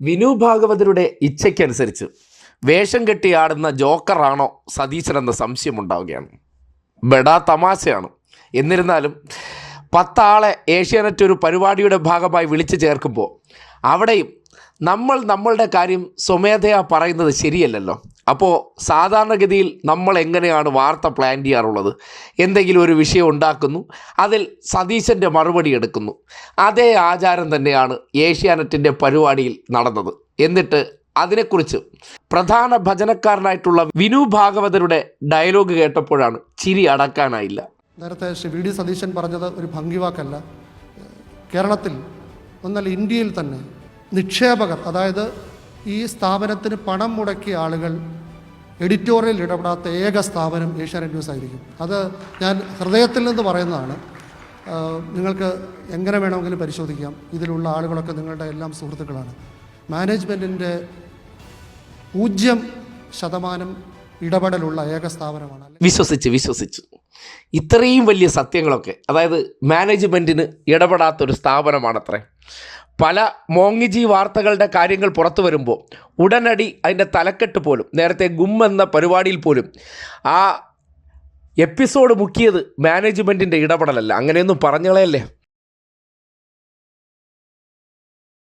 വിനു ഭാഗവതരുടെ ഇച്ഛയ്ക്കനുസരിച്ച് വേഷം കെട്ടിയാടുന്ന ജോക്കറാണോ സതീശൻ എന്ന സംശയം ഉണ്ടാവുകയാണ് ബെടാ തമാശയാണ്. എന്നിരുന്നാലും പത്താളെ ഏഷ്യാനെറ്റ് ഒരു പരിപാടിയുടെ ഭാഗമായി വിളിച്ചു ചേർക്കുമ്പോൾ അവിടെയും നമ്മൾ നമ്മളുടെ കാര്യം സ്വമേധയാ പറയുന്നത് ശരിയല്ലല്ലോ. അപ്പോൾ സാധാരണഗതിയിൽ നമ്മൾ എങ്ങനെയാണ് വാർത്ത പ്ലാൻ ചെയ്യാറുള്ളത്? എന്തെങ്കിലും ഒരു വിഷയം ഉണ്ടാക്കുന്നു അതിൽ സതീശന്റെ മറുപടി എടുക്കുന്നു. അതേ ആചാരം തന്നെയാണ് ഏഷ്യാനെറ്റിന്റെ പരിപാടിയിൽ നടന്നത്. എന്നിട്ട് അതിനെക്കുറിച്ച് പ്രധാന ഭജനക്കാരനായിട്ടുള്ള വിനു ഭാഗവതരുടെ ഡയലോഗ് കേട്ടപ്പോഴാണ് ചിരി അടക്കാനായില്ല. നേരത്തെ ശ്രീ വി ഡി സതീശൻ പറഞ്ഞത് ഒരു ഭംഗിവാക്കല്ല കേരളത്തിൽ ഒന്നല്ല ഇന്ത്യയിൽ തന്നെ നിക്ഷേപകർ അതായത് ഈ സ്ഥാപനത്തിന് പണം മുടക്കിയ ആളുകൾ എഡിറ്റോറിയൽ ഇടപെടാത്ത ഏക സ്ഥാപനം ഏഷ്യാനെറ്റ് ന്യൂസ് ആയിരിക്കും. അത് ഞാൻ ഹൃദയത്തിൽ നിന്ന് പറയുന്നതാണ്. നിങ്ങൾക്ക് എങ്ങനെ വേണമെങ്കിലും പരിശോധിക്കാം. ഇതിലുള്ള ആളുകളൊക്കെ നിങ്ങളുടെ എല്ലാം സുഹൃത്തുക്കളാണ്. മാനേജ്മെന്റിന്റെ പൂജ്യം ശതമാനം ഇടപെടലുള്ള ഏക സ്ഥാപനമാണ്. വിശ്വസിച്ച് വിശ്വസിച്ചു. ഇത്രയും വലിയ സത്യങ്ങളൊക്കെ അതായത് മാനേജ്മെന്റിന് ഇടപെടാത്തൊരു സ്ഥാപനമാണത്രേ. പല മോങ്ങിജി വാർത്തകളുടെ കാര്യങ്ങൾ പുറത്തു വരുമ്പോൾ ഉടനടി അതിന്റെ തലക്കെട്ട് പോലും നേരത്തെ ഗും എന്ന പരിപാടിയിൽ പോലും ആ എപ്പിസോഡ് മുക്കിയത് മാനേജ്മെന്റിന്റെ ഇടപെടലല്ല. അങ്ങനെയൊന്നും പറഞ്ഞളയല്ലേ?